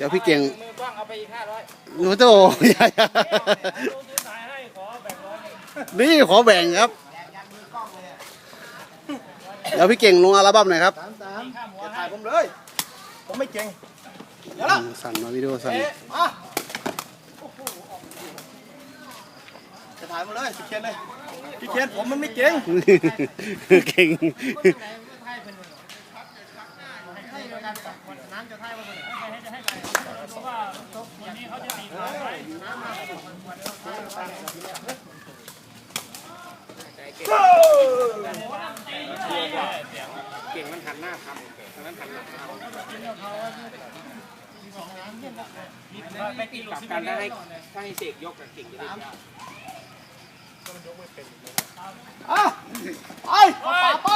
เดี๋ยวพี่เก่งมือกล้องเอาไปอีกห้าร้อยหนูโตอย่าอย่าดูซื้อสายให้ขอแบ่งร้อยหนึ่งนี่ขอแบ่งครับ เดี๋ยวพี่เก่งลงอัลบั้มหน่อยครับสามสามข้ามหัวอย่าให้ถ่ายผมเลย ผมไม่เก่งเดี๋ยวละสั่นมาวิดีโอสั่นเอ๊ะมาโอ้โหจะถ่ายผมเลยพี่เคนเลยพี่เคนผมมันไม่เก่งเก่งเพราะว่า วันนี้เขาจะตีทางไว้เก่งมันหันหน้าทำตอนนั้นหันหลังทำไปตีลูกกลับซิกันเนีถ้ายให้ถ้าให้เสกยกกับเก่งจะได้ยากอะไปเอาป่าไป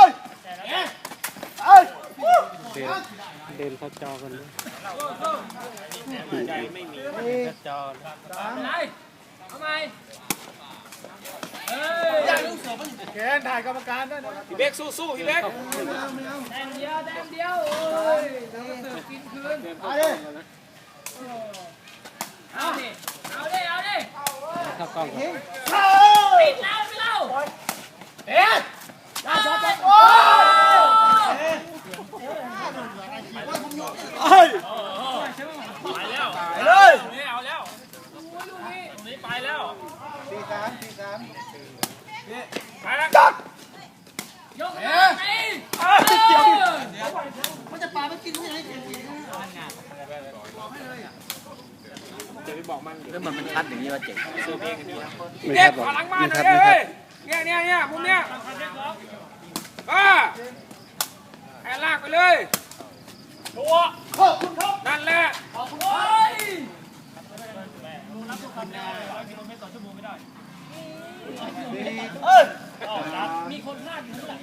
เดินเข้าจอกันเลยไม่มีจอไหนทำไมเฮ้ยเคนถ่ายกรรมการด้วยนะพี่เบกสู้สู้พี่เบกแต้มเดียวแต้มเดียวโอ้ยเราก็เสิร์ฟกินคืนไปเลยเอาดิเอาดิเอาดิเข้ากล้องปิดแล้วไม่เล่าเอ๊ะจ้าจ้าจ้าโอ้ โอ้ ย โหไปแล้ว ไปเลย ไม่เอาแล้วลูกนี้ลูกนี้ ไปแล้วสี่สามสี่สามไปแล้วจัดยกมาไปเกี่ยวดิเดี๋ยวไปบอกมันแล้วมันมันชัดอย่างนี้ว่าเจ๋งเซอร์เพลงกันดีนะไม่เด็คกรับหรอกขอหลังมาไม่หคน่รัอบยไม่เลครับยเนี่ยเนี่ยเนี่ยมุมเนี้ยป้าแอนลากไปเลยตัวขอบคุณครับนั่นแหละข อบคุณโอ้ยลุงรับทุกคำได้ร้อยกิโลเมตรต่อชั่วโมงไม่ได้เอ้ยมีคนพลาดอยู่นั่แหละ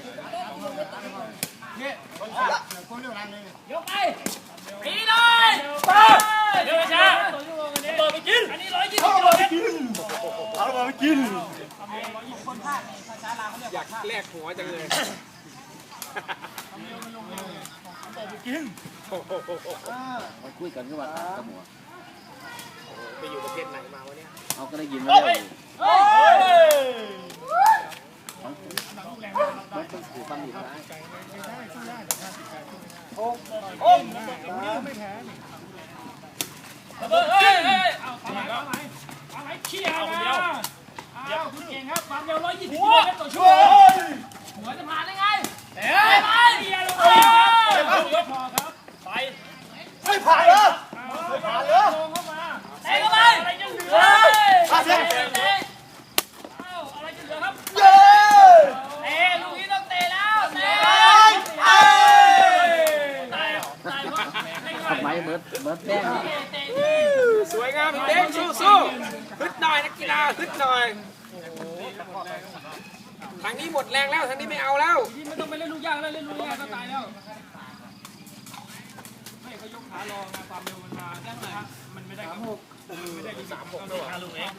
เนี่ยคนละคนเดียวกันเลยยกไปปีเลยไปเดี๋ยวช้าเปิดไปกิน อันนี้ร้อยยี่สิบเอากิโลมาเมตรกินเอามากินอยากแลกหัวจังเลยคุยกันก็ว่าตามกับหมู ไปอยู่ประเทศไหนมาวะเนี่ยเขาก็ได้ยินมาแล้วเฮ้ยมันต้องถือฟังอยู่นะเฮ้ยเฮ้ยเฮ้ยเอาทำไมเอาไหมเอาไหมเขี่ยมาเอาคุณเก่งครับความเร็วร้อยยี่สิบกิโลเมตรต่อชั่วโมงหัวจะผ่านได้ไงเฮ้ยไปเขี่ยลงไปครับยกพอครับ ไป ไม่ผ่านเหรอไม่ผ่านเหรอ ลงเข้ามาเตะเข้าไปอะไรจะเหลือเตะเตะเอ้าอะไรจะเหลือครับ เย้ เตะลูกนี้ต้องเตะแล้วเตะ เอ้ย เตะเตะเตะ ทำไมเบิร์ดเบิร์ดแป้ง เตะ สวยงามพี่เบกสู้สู้ฮึดหน่อยนักกีฬาฮึดหน่อยทางนี้หมดแรงแล้วทางนี้ไม่เอาแล้วที่ไม่ต้องไปเล่นลูกยากแล้วเล่นลูกยากก็ตายแล้วไม่เขายกขาลองนะความเร็วมันมาได้ไหมครับมันไม่ได้ครับมันไม่ได้ดีสามหกห้าลูกเอง